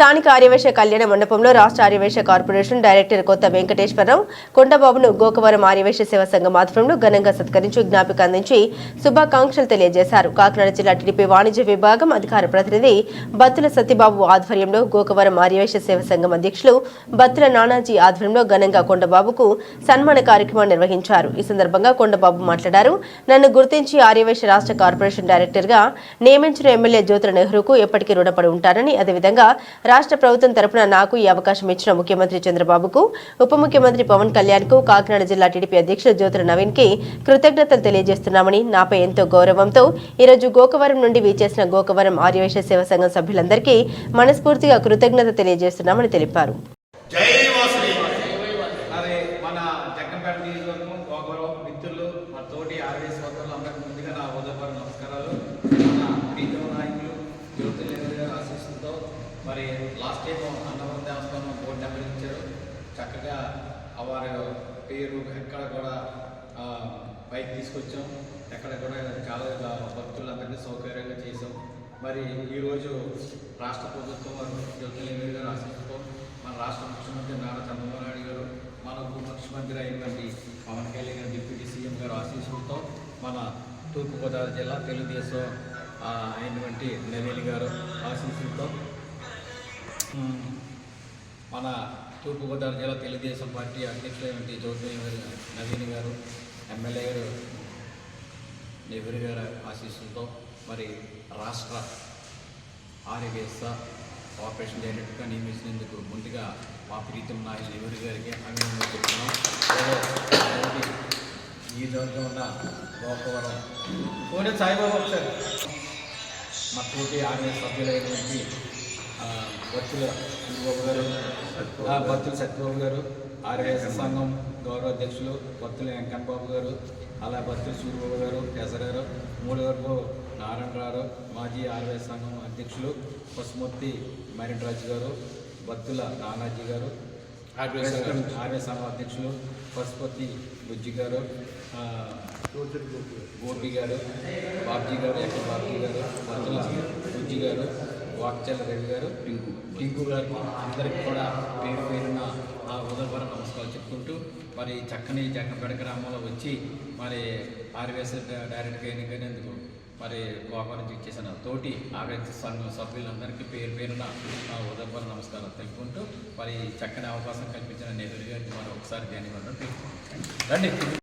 స్థానిక ఆర్యవేశ కళ్యాణ మండపంలో రాష్ట్ర ఆర్యవేశ కార్పొరేషన్ డైరెక్టర్ కొత్త వెంకటేశ్వరరావు కొండబాబును గోకవరం ఆర్యవేశ సేవా సంఘం ఆధ్వర్యంలో ఘనంగా సత్కరించి జ్ఞాపిక అందించి శుభాకాంక్షలు తెలియజేశారు. కాకినాడ జిల్లా టీడీపీ వాణిజ్య విభాగం అధికార ప్రతినిధి బత్తుల సత్యబాబు ఆధ్వర్యంలో గోకవరం ఆర్యవేశ సేవ సంఘం అధ్యక్షులు బత్తుల నానాజీ ఆధ్వర్యంలో ఘనంగా కొండబాబుకు సన్మాన కార్యక్రమం నిర్వహించారు. ఈ సందర్భంగా కొండబాబు మాట్లాడారు. నన్ను గుర్తించి ఆర్యవేశ రాష్ట్ర కార్పొరేషన్ డైరెక్టర్గా నియమించిన ఎమ్మెల్యే జ్యోతుల నెహ్రూకు ఎప్పటికీ రుణపడి ఉంటారని అదేవిధంగా రాష్ట్ర ప్రభుత్వం తరపున నాకు ఈ అవకాశం ఇచ్చిన ముఖ్యమంత్రి చంద్రబాబుకు ఉప ముఖ్యమంత్రి పవన్ కళ్యాణ్కు కాకినాడ జిల్లా టీడీపీ అధ్యక్షుడు జ్యోతుల నవీన్కి కృతజ్ఞతలు తెలియజేస్తున్నామని నాపై ఎంతో గౌరవంతో ఈరోజు గోకవరం నుండి వీచేసిన గోకవరం ఆర్యవేశ సేవ సంఘం సభ్యులందరికీ మనస్ఫూర్తిగా కృతజ్ఞత తెలియజేస్తున్నామని తెలిపారు. మన జగ్గంపేట నియోజకవర్గం గోపురం మిత్రులు మా తోటి ఆర్వీ సోదరులు అందరికీ ముందుగా నా ఉదయపూర్వ నమస్కారాలు మన ప్రీతం నాయకులు జ్యోతి గారి ఆశీస్సులతో మరి లాస్ట్ టైం అన్నవరం దేవస్థానం బోర్డు నెంబర్ ఇచ్చారు. చక్కగా వారి పేరు ఎక్కడ కూడా బైక్ పైకి తీసుకొచ్చాం. ఎక్కడ కూడా చాలా భక్తులందరినీ సౌకర్యంగా చేసాం మరి ఈరోజు రాష్ట్ర ప్రభుత్వం వారు జ్యోతి గారు ఆశీస్సుతో మన రాష్ట్ర ముఖ్యమంత్రి నారా చంద్రబాబు నాయుడు గారు మన ఉప ముఖ్యమంత్రి అయినటువంటి పవన్ కళ్యాణ్ గారు డిప్యూటీ సీఎం గారు ఆశీస్సులతో మన తూర్పుగోదావరి జిల్లా తెలుగుదేశం అయినటువంటి నవీన్ గారు ఆశీస్సులతో మన తూర్పుగోదావరి జిల్లా తెలుగుదేశం పార్టీ అధ్యక్షులైనటువంటి జ్యోతి గారు నవీన్ గారు ఎమ్మెల్యే గారు నెహ్రూ గారి ఆశీస్సులతో మరి రాష్ట్ర ఆర్యవేశ ఆపరేషన్ డైరెక్టర్గా నియమించినందుకు ముందుగా మా ప్రీతం నాయకులు నెహ్రూ గారికి అభినందనలు చెప్తున్నాం. ఈ రోజు ఉన్న గోపవరం కోడి సాయిబాబా సార్ మా తోటి ఆర్మీ సభ్యులైనటువంటి భక్తుల బత్తుల గారు ఆ, సత్యబాబు గారు ఆర్ఎస్ సంఘం గౌరవ అధ్యక్షులు భక్తుల వెంకన్న బాబు గారు అలా భక్తుల సూర్యబాబు గారు గారు మూడవరకు నారాయణరావు మాజీ ఆర్ఎస్ సంఘం అధ్యక్షులు పసుమూర్తి మరినరాజు గారు భక్తుల నానాజీ గారు ఆర్ఎస్ సంఘం అధ్యక్షులు పశుపతి బుజ్జి గారు గోపి గారు బాబ్జీ గారు ఎక్కడ బాబ్జీ గారు బత్తుల బుజ్జి గారు వాక్చల్ రవి గారు పింకు పింకు గారికి అందరికీ కూడా పేరు పేరున ఆ ఉదయపర నమస్కారాలు చెప్పుకుంటూ మరి చక్కని జగ్గంపేట గ్రామంలో వచ్చి మరి ఆర్వీఎస్ డైరెక్ట్గా ఎన్నికైనందుకు మరి గోపాలం నుంచి ఇచ్చేసిన తోటి ఆర్వీఎస్ సంఘం సభ్యులందరికీ పేరు పేరున ఆ ఉదయపర నమస్కారాలు తెలుపుకుంటూ మరి చక్కని అవకాశం కల్పించిన నెహ్రూ గారికి మరి ఒకసారి ధన్యవాదాలు రండి.